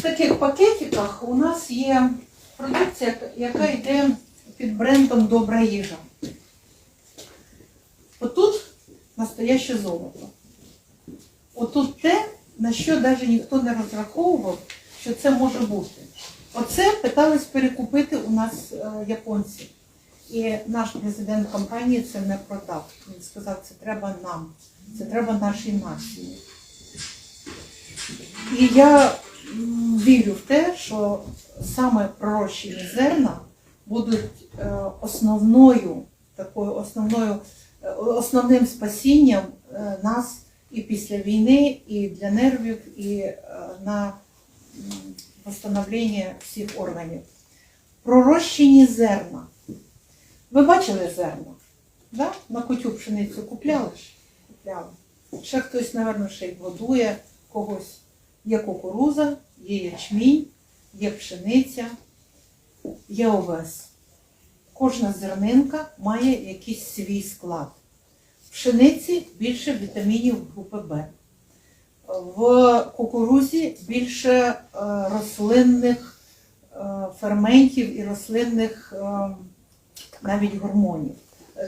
в таких пакетиках у нас є продукція, яка йде під брендом Добра їжа. Отут настояще золото. Отут те, на що навіть ніхто не розраховував, що це може бути. Оце питались перекупити у нас е, японці. І наш президент компанії це не продав. Він сказав, це треба нам, це треба нашій нації. І я вірю в те, що саме пророщені зерна будуть е, основною такою основною, е, основним спасінням е, нас і після війни, і для нервів, і на восстановлення всіх органів. Пророщені зерна. Ви бачили зерна? Да? На кутю пшеницю купляли ж? Купляли. Ще хтось, мабуть, ще й годує когось. Є кукуруза, є ячмінь, є пшениця, є овес. Кожна зернинка має якийсь свій склад. В пшениці більше вітамінів групи Б. В кукурузі більше е, рослинних е, ферментів і рослинних е, навіть гормонів.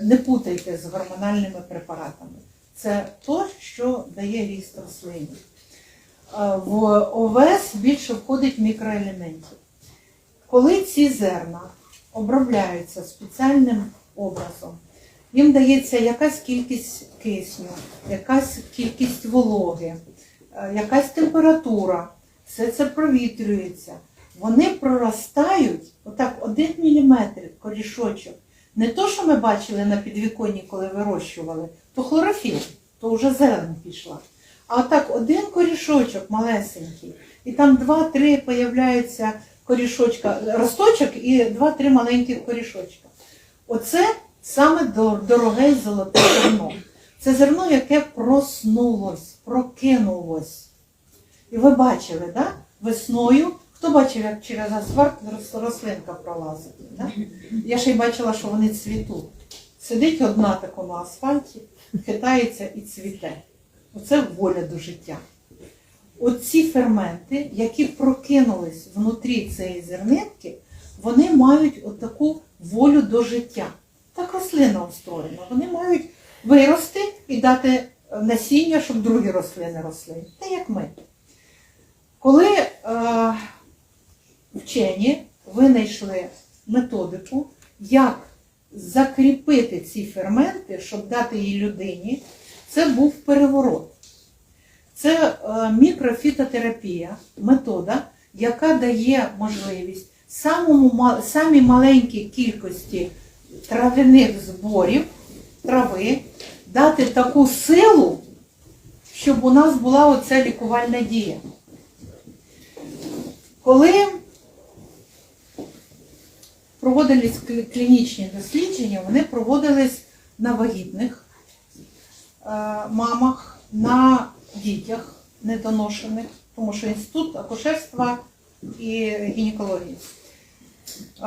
Не путайте з гормональними препаратами. Це то, що дає ріст рослині. Е, В овес більше входить мікроелементів. Коли ці зерна обробляються спеціальним образом, їм дається якась кількість кисню, якась кількість вологи, е, якась температура, все це провітрюється. Вони проростають отак один міліметр корішочок. Не то, що ми бачили на підвіконні, коли вирощували, то хлорофіл, то вже зелень пішла. А отак один корішочок малесенький, і там два-три появляються корішочка, росточок і два-три маленьких корішочка. Оце саме дороге золоте зерно. Це зерно, яке проснулось, прокинулось. І ви бачили, да? весною, хто бачив, як через асфальт рослинка пролазить? Да? Я ще й бачила, що вони цвітуть. Сидить одна така на асфальті, хитається і цвіте. Оце воля до життя. Оці ферменти, які прокинулись внутрі цієї зернинки, вони мають отаку волю до життя. Так рослина устроєна. Вони мають вирости і дати насіння, щоб другі рослини росли. Та як ми. Коли е, вчені винайшли методику, як закріпити ці ферменти, щоб дати їй людині, це був переворот. Це е, мікрофітотерапія, метода, яка дає можливість самому, самій маленькій кількості травяних зборів, трави, дати таку силу, щоб у нас була оця лікувальна дія. Коли проводились клінічні дослідження, вони проводились на вагітних мамах, на дітях недоношених, тому що інститут акушерства і гінекології. Е,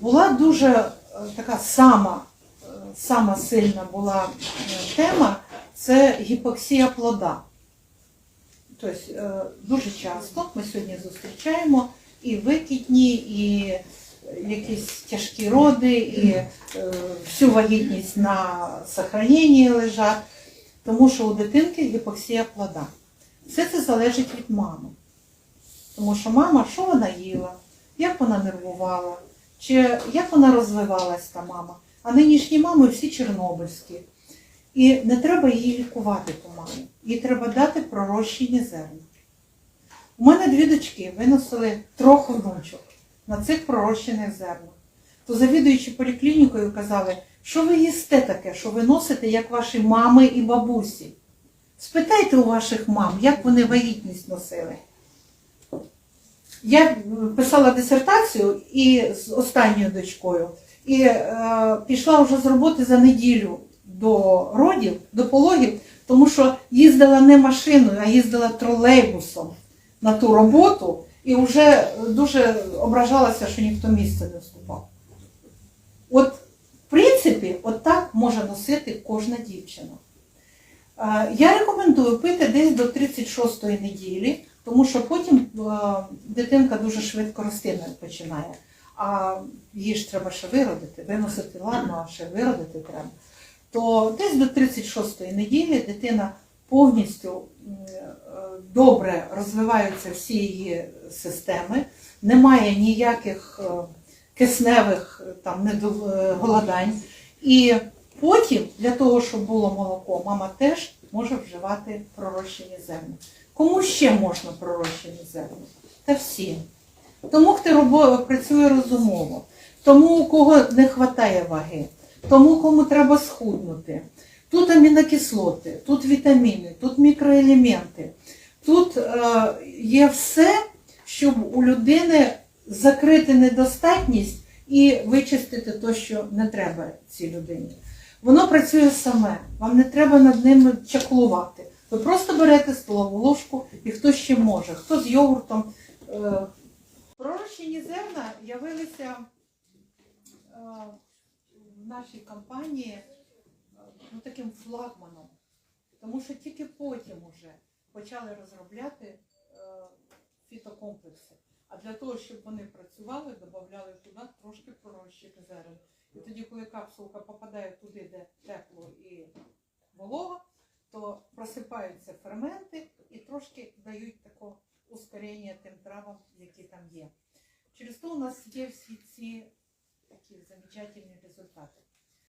Була дуже е, така сама, е, сама сильна була е, тема це гіпоксія плода. Тобто е, дуже часто ми сьогодні зустрічаємо і викидні, і якісь тяжкі роди, і е, всю вагітність на сохраненні лежать, тому що у дитинки гіпоксія плода. Все це залежить від мами. Тому що мама, що вона їла, як вона нервувала, чи як вона розвивалась та мама. А нинішні мами всі чорнобильські. І не треба її лікувати ту маму. Їй треба дати пророщені зерна. У мене дві дочки виносили трьох внучок на цих пророщених зернах. То завідуючи поліклінікою казали, що ви їсте таке, що ви носите, як ваші мами і бабусі. Спитайте у ваших мам, як вони вагітність носили. Я писала дисертацію і з останньою дочкою, і е, пішла вже з роботи за неділю до родів, до пологів, тому що їздила не машиною, а їздила тролейбусом на ту роботу і вже дуже ображалася, що ніхто місце не вступав. От, в принципі, от так може носити кожна дівчина. Я рекомендую пити десь до 36-ї неділі, Тому що потім дитинка дуже швидко рости починає. А її ж треба ще виродити, виносити ладно, а ще виродити треба. То десь до 36-ї неділі дитина повністю е, добре розвиваються всі її системи, немає ніяких е, кисневих е, там е, голодань. І потім, для того, щоб було молоко, мама теж може вживати пророщені зерна. Кому ще можна пророщені зерна? Та всі. Тому, хто працює розумово, тому, у кого не вистачає ваги, тому, кому треба схуднути. Тут амінокислоти, тут вітаміни, тут мікроелементи, тут е, є все, щоб у людини закрити недостатність і вичистити те, що не треба цій людині. Воно працює саме, вам не треба над ними чаклувати. Ви просто берете столову ложку і хто ще може, хто з йогуртом. Е, Пророщені зерна явилися е, в нашій компанії е, ну, таким флагманом, тому що тільки потім уже почали розробляти фітокомплекси. А для того, щоб вони працювали, додавали туди трошки пророщених зерен. І тоді, коли капсулка попадає туди, де тепло і волого, то просипаються ферменти і трошки дають таке ускорення тим травам, які там є. Через то у нас є всі ці такі замечательні результати.